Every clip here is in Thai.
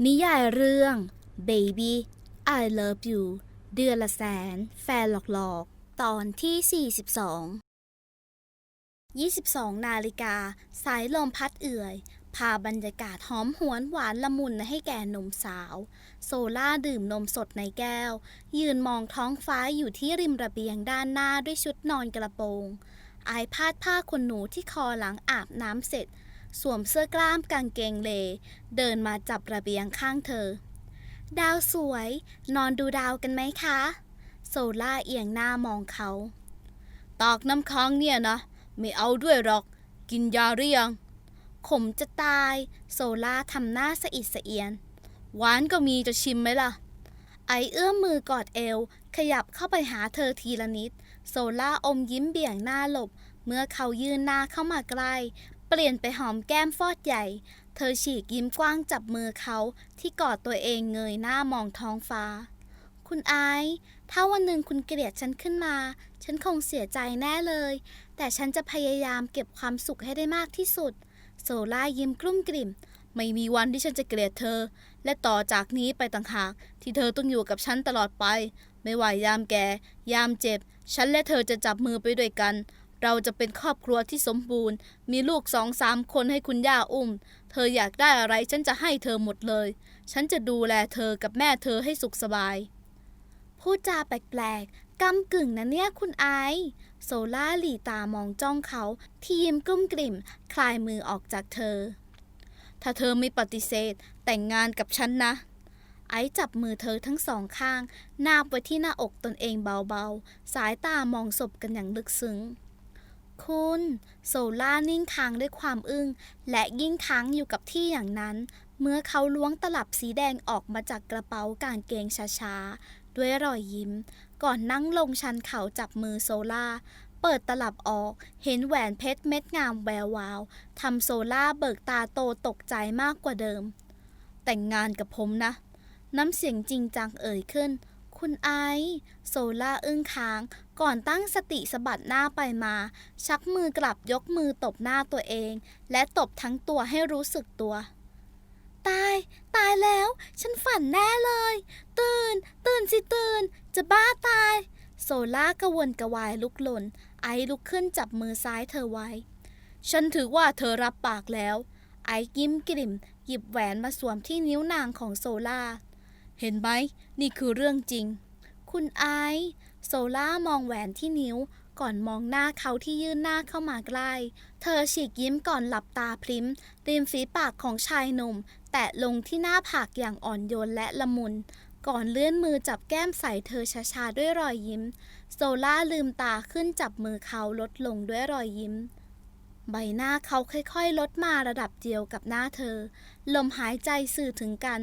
นิยายเรื่อง Baby I Love You เดือนละแสน แฟนหลอกๆ ตอนที่ 42 22 นาฬิกา สายลมพัดเอื่อย พาบรรยากาศหอมหวนหวานละมุนให้แก่หนุ่มสาว โซล่าดื่มนมสดในแก้ว ยืนมองท้องฟ้าอยู่ที่ริมระเบียงด้านหน้าด้วยชุดนอนกระโปรง อายพาดผ้าขนหนูที่คอหลังอาบน้ำเสร็จ สวมเสื้อกล้ามกางเกงเล เดินมาจับระเบียงข้างเธอ ดาวสวย นอนดูดาวกันไหมคะ โซล่าเอียงหน้ามองเขา ตอกน้ำค้างเนี่ยนะ ไม่เอาด้วยหรอก กินยาหรือยัง ขมจะตาย โซล่าทำหน้าสะอิดสะเอียน หวานก็มีจะชิมไหมล่ะ ไอเอื้อมมือกอดเอว ขยับเข้าไปหาเธอทีละนิด โซล่าอมยิ้มเบี่ยงหน้าหลบเมื่อเขายื่นหน้าเข้ามาใกล้ เปลี่ยนไปหอมแก้มฟอดใหญ่ เธอฉีกยิ้มกว้างจับมือเขาที่กอดตัวเองเงยหน้ามองท้องฟ้า คุณไอซ์ถ้าวันหนึ่งคุณเกลียดฉันขึ้นมา ฉันคงเสียใจแน่เลย แต่ฉันจะพยายามเก็บความสุขให้ได้มากที่สุด โซล่ายิ้มกลุ้มกลิ่ม ไม่มีวันที่ฉันจะเกลียดเธอ และต่อจากนี้ไปต่างหาก ที่เธอต้องอยู่กับฉันตลอดไป ไม่ว่ายามแก่ ยามเจ็บ ฉันและเธอจะจับมือไปด้วยกัน เราจะเป็นครอบครัวที่สมบูรณ์ มีลูกสองสามคนให้คุณย่าอุ้ม เธออยากได้อะไรฉันจะให้เธอหมดเลย ฉันจะดูแลเธอกับแม่เธอให้สุขสบาย พูดจาแปลกๆกำกึ่งนะเนี่ยคุณไอโซล่าหลีตามองจ้องเขาที่ยิ้มกลุ้มกลิ่ม คลายมือออกจากเธอ ถ้าเธอไม่ปฏิเสธ แต่งงานกับฉันนะ ไอจับมือเธอทั้งสองข้าง นาบไว้ที่หน้าอกตนเองเบาๆ สายตามองศพกันอย่างลึกซึ้ง คุณโซล่านิ่งค้างด้วยความอึ้ง และยิ่งค้างอยู่กับที่อย่างนั้น เมื่อเขาล้วงตลับสีแดงออกมาจากกระเป๋ากางเกงช้าๆ ด้วยรอยยิ้ม ก่อนนั่งลงชันเขาจับมือโซล่า เปิดตลับออกเห็นแหวนเพชรเม็ดงามแวววาวทำโซล่าเบิกตาโตตกใจมากกว่าเดิม แต่งงานกับผมนะ น้ำเสียงจริงจังเอ่ยขึ้น คุณไอซ์โซล่าอึ้งค้าง ก่อนตั้งสติสะบัดหน้าไปมา ชักมือกลับยกมือตบหน้าตัวเอง และตบทั้งตัวให้รู้สึกตัว ตาย ตายแล้ว ฉันฝันแน่เลย ตื่น ตื่นสิตื่น จะบ้าตาย โซล่ากระวนกระวายลุกหล่นไอซ์ลุกขึ้นจับมือซ้ายเธอไว้ ฉันถือว่าเธอรับปากแล้ว ไอซ์ยิ้มกลิ่ม หยิบแหวนมาสวมที่นิ้วนางของโซล่า เห็นไหมนี่คือเรื่องจริง คุณไอซ์โซล่ามองแหวนที่นิ้วก่อนมองหน้าเขาที่ยื่นหน้าเข้ามาใกล้ เธอฉีกยิ้มก่อนหลับตาพริ้มริมฝีปากของชายหนุ่ม แตะลงที่หน้าผากอย่างอ่อนโยนและละมุน ก่อนเลื่อนมือจับแก้มใส่เธอช้าๆด้วยรอยยิ้ม โซล่าลืมตาขึ้นจับมือเขาลดลงด้วยรอยยิ้ม ใบหน้าเขาค่อยๆ ลดมาระดับเดียวกับหน้าเธอ ลมหายใจสื่อถึงกัน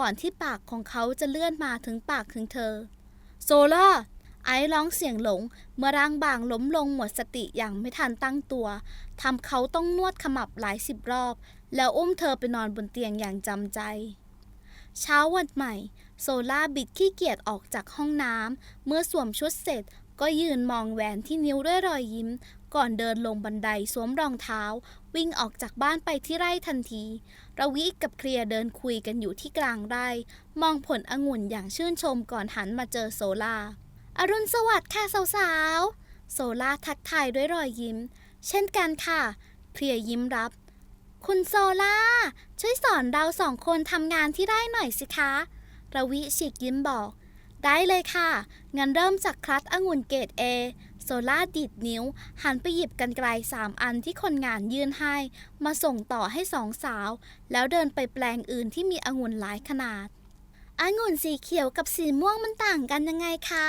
ก่อนที่ปากของเขาจะเลื่อนมาถึงปากถึงเธอ โซล่าไอร้องเสียงหลง เมื่อร่างบางล้มลงหมดสติอย่างไม่ทันตั้งตัวทำเขาต้องนวดขมับหลายสิบรอบ แล้วอุ้มเธอไปนอนบนเตียงอย่างจำใจ เช้าวันใหม่ โซล่าบิดขี้เกียจออกจากห้องน้ำเมื่อสวมชุดเสร็จก็ยืนมองแหวนที่นิ้วด้วยรอยยิ้ม ก่อนเดินลงบันไดสวมรองเท้า วิ่งออกจากบ้านไปที่ไร่ทันทีระวิกับเคลียเดินคุยกันอยู่ที่กลางไร่ มองผลองุ่นอย่างชื่นชมก่อนหันมาเจอโซลาอรุณสวัสดิ์ค่ะสาวๆ โซลาทักทายด้วยรอยยิ้ม เช่นกันค่ะ เคลียยิ้มรับ คุณโซลาช่วยสอนเราสองคนทำงานที่ไร่หน่อยสิคะระวิฉีกยิ้มบอก ได้เลยค่ะ งั้นเริ่มจากคลัดองุ่นเกรดเอ ซล่าดีดนิ้ว หันไปหยิบกันไกลสามอันที่คนงานยื่นให้ มาส่งต่อให้สองสาว แล้วเดินไปแปลงอื่นที่มีองุ่นหลายขนาดองุ่นสีเขียวกับสีม่วงมันต่างกันยังไงคะ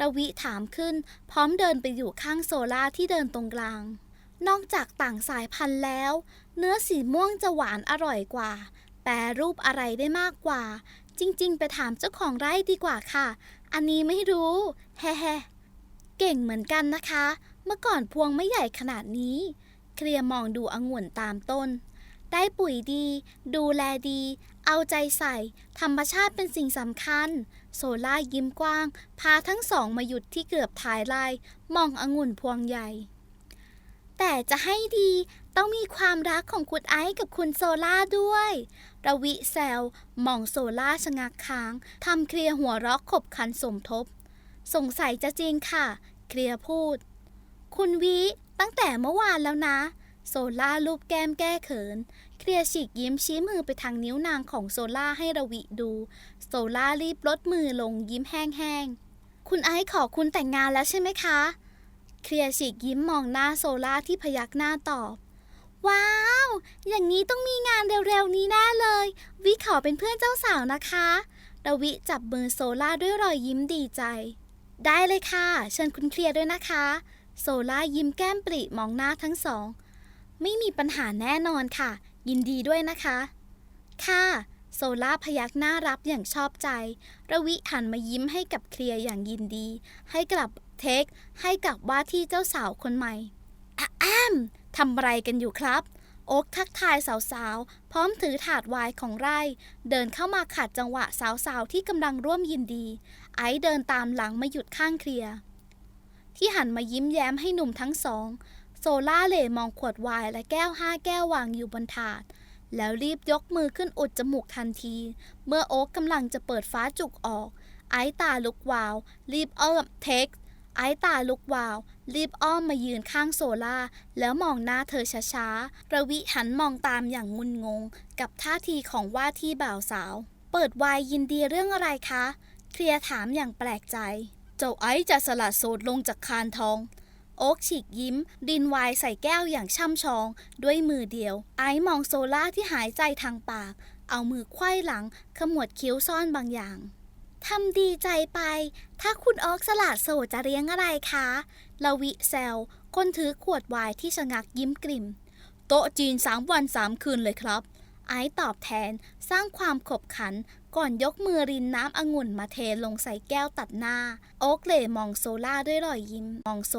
ระวิถามขึ้น พร้อมเดินไปอยู่ข้างโซล่าที่เดินตรงกลาง นอกจากต่างสายพันธุ์แล้ว เนื้อสีม่วงจะหวานอร่อยกว่า แปรรูปอะไรได้มากกว่า จริง ๆ ไปถามเจ้าของไร่ดีกว่าค่ะ อันนี้ไม่รู้ แฮ่ เก่งเหมือนกันนะคะ เมื่อก่อนพวงไม่ใหญ่ขนาดนี้ เคลียร์มองดูองุ่นตามต้น ได้ปุ๋ยดี ดูแลดี เอาใจใส่ ธรรมชาติเป็นสิ่งสำคัญ โซล่ายิ้มกว้าง พาทั้งสองมาหยุดที่เกือบท้ายไร่มององุ่นพวงใหญ่ แต่จะให้ดีต้องมีความรักของคุณไอซ์กับคุณโซล่าด้วยระวิแซวมองโซล่าชะงักค้างทำเคลียร์หัวเรักขบขันสมทบ สงสัยจะจริงค่ะ เคลียร์พูด คุณวิตั้งแต่เมื่อวานแล้วนะ โซล่าลูบแก้มแก้เขิน เคลียร์ฉีกยิ้มชี้มือไปทางนิ้วนางของโซล่าให้ระวิดู โซล่ารีบลดมือลงยิ้มแห้งๆ คุณไอซ์ขอคุณแต่งงานแล้วใช่ไหมคะ เคลียร์ฉีกยิ้มมองหน้าโซล่าที่พยักหน้าตอบ ว้าว อย่างนี้ต้องมีงานเร็วๆนี้แน่เลย วิขอเป็นเพื่อนเจ้าสาวนะคะระวิจับมือโซล่าด้วยรอยยิ้มดีใจ ได้เลยค่ะ เชิญคุณเคลียร์ด้วยนะคะ โซล่ายิ้มแก้มปริมองหน้าทั้งสอง ไม่มีปัญหาแน่นอนค่ะ ยินดีด้วยนะคะ ค่ะโซล่าพยักหน้ารับอย่างชอบใจ ระวิหันมายิ้มให้กับเคลียร์อย่างยินดี ให้กลับเทค ให้กับว่าที่เจ้าสาวคนใหม่อะแอมทำอะไรกันอยู่ครับ โอ๊กทักทายสาวๆ พร้อมถือถาดไวายของไร่ เดินเข้ามาขัดจังหวะสาวๆ ที่กำลังร่วมยินดี ไอซ์เดินตามหลังมาหยุดข้างเคลียร์ ที่หันมายิ้มแย้มให้หนุ่มทั้งสอง โซล่าเล่มองขวดไวน์และแก้วห้าแก้ววางอยู่บนถาด แล้วรีบยกมือขึ้นอุดจมูกทันที เมื่อโอ๊กกำลังจะเปิดฟ้าจุกออก ไอซ์ตาลุกวาว รีบเอิมเทค ไอซ์ตาลุกวาว รีบอ้อมมายืนข้างโซล่า แล้วมองหน้าเธอช้าๆ ระวิหันมองตามอย่างงุนงง กับท่าทีของว่าที่บ่าวสาว เปิดวน์ยินดีเรื่องอะไรคะ เคลียร์ถามอย่างแปลกใจ เจ้าไอซ์จะสละโสดลงจากคานทอง โอ๊กฉีกยิ้ม ดินวน์ใส่แก้วอย่างช่ำชอง ด้วยมือเดียว ไอซ์มองโซล่าที่หายใจทางปาก เอามือไขว้หลังขมวดคิ้วซ่อนบางอย่าง ทำดีใจไป ถ้าคุณออกสละโสดจะเลี้ยงอะไรคะลาวิแซล คนถือขวดไวน์ที่ชะงักยิ้มกลิ่ม โต๊ะจีนสามวันสามคืนเลยครับ ไอซ์ตอบแทนสร้างความขบขัน ก่อนยกมือรินน้ำองุ่นมาเทลงใส่แก้วตัดหน้า โอ๊กเล่มองโซล่าด้วยรอยยิ้ม มองโซ